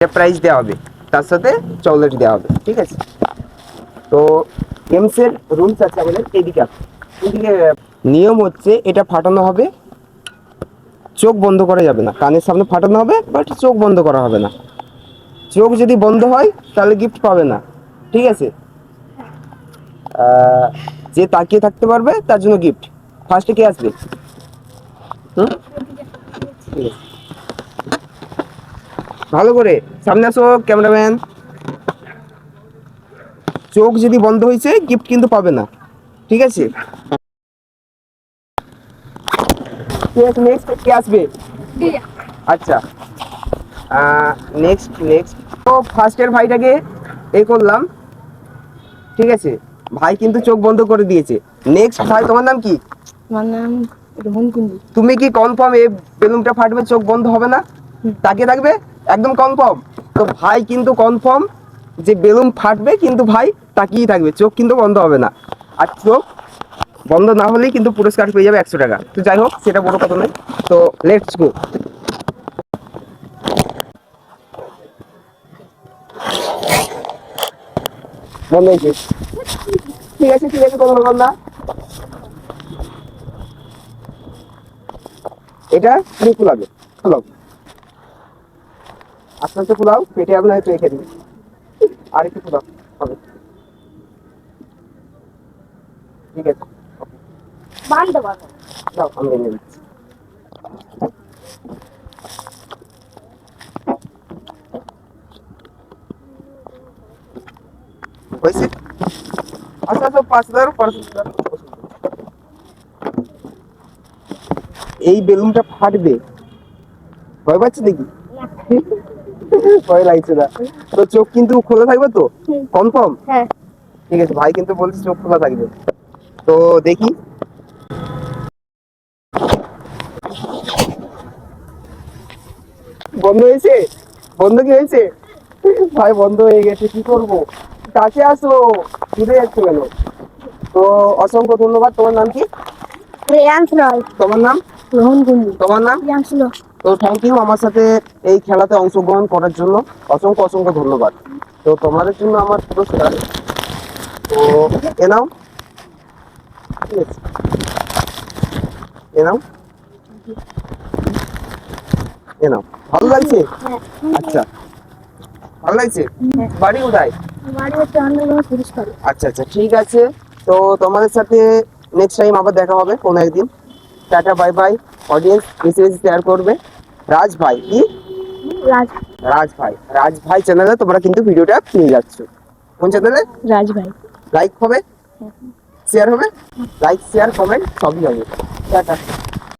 Price দেওয়া হবে, তার সাথে চকলেট দেওয়া হবে, ঠিক আছে? তো গেমসের রুলস আছে আমাদের এদিকে এদিকে নিয়ম হচ্ছে এটা ফাটানো হবে, চোখ বন্ধ করা যাবে না। কানের সামনে ফাটানো হবে বাট চোখ বন্ধ করা হবে না। চোখ যদি বন্ধ হয়, তাহলে গিফট পাবে না, ঠিক আছে? যে তাকিয়ে থাকতে পারবে, তার জন্য গিফট ফার্স্টে কে আসবে? হুম? ঠিক আছে। ভালো করে। সামনে আসো ক্যামেরাম্যান। চোখ যদি বন্ধ হয়েছে গিফট কিন্তু পাবে না। ঠিক আছে? নেক্সট কে আসবে? আচ্ছা। নেক্সট নেক্সট তো ফার্স্টের ভাইটাকে এ করলাম। ঠিক আছে? ভাই কিন্তু চোখ বন্ধ করে দিয়েছে। নেক্সট ভাই তোমার নাম কি? আমার নাম রোহন কুন্ডু। তুমি কি কনফার্ম এই বেলুনটা ফাটবে চোখ বন্ধ হবে না? তাকিয়ে থাকবে? একদম কনফার্ম তো ভাই কিন্তু কনফার্ম যে বেলুন ফাটবে, কিন্তু ভাই তাকিয়ে থাকবে। চোখ কিন্তু বন্ধ হবে না। আর চোখ বন্ধ না হলেই কিন্তু পুরস্কার পেয়ে যাবে একশো টাকা। তো যাই হোক, সেটা বড় কথা নয়। তো লেটস গো ঠিক আছে ঠিক আছে, কোনো না। এটা ফুলাও আস্তে আস্তে ফুলাও পেটে আপনার হয়তো রেখে দিন আর একটু ফুলাও হবে। ঠিক আছে। হয়েছে? আচ্ছা আচ্ছা পাঁচ হাজার পাঁচ হাজার। এই বেলুনটা ফাটবে। ভয় পাচ্ছে দেখি ভয় লাগছে না। তো চোখ কিন্তু খোলা থাকবে তো? কনফার্ম হ্যাঁ। ঠিক আছে ভাই কিন্তু বলছে চোখ খোলা থাকবে। তো দেখি। বন্ধ হয়েছে? বন্ধ কি হয়েছে? ভাই বন্ধ হয়ে গেছে কি করব? কাছে আসো ঘুরে যাচ্ছে কেন তো অসংখ্য ধন্যবাদ। তোমার নাম কি? রেয়ান্স রয়। তোমার নাম? রোহন কুন্ডু। তোমার নাম? লো তো থ্যাংক ইউ আমার সাথে এই খেলাতে অংশগ্রহণ করার জন্য। অসংখ্য অসংখ্য ধন্যবাদ। তো তোমাদের জন্য আমার পুরস্কার। তো এ নাও। ঠিক আছে এ নাও। এ নাও। ভালো লাগছে? আচ্ছা। ভালো লাগছে? বাড়ি কোথায়? আচ্ছা আচ্ছা ঠিক আছে। তো তোমাদের সাথে নেক্সট টাইম আবার দেখা হবে কোনো একদিন। টাটা বাই বাই অডিয়েন্স বেশি বেশি শেয়ার করবে। রাজ ভাই কি? রাজ। রাজ ভাই। রাজ ভাই চ্যানেলে তোমরা কিন্তু ভিডিওটা পেয়ে যাচ্ছ। কোন চ্যানেলে রাজ ভাই। লাইক হবে? শেয়ার হবে? লাইক শেয়ার কমেন্ট সবই হবে। টাটা।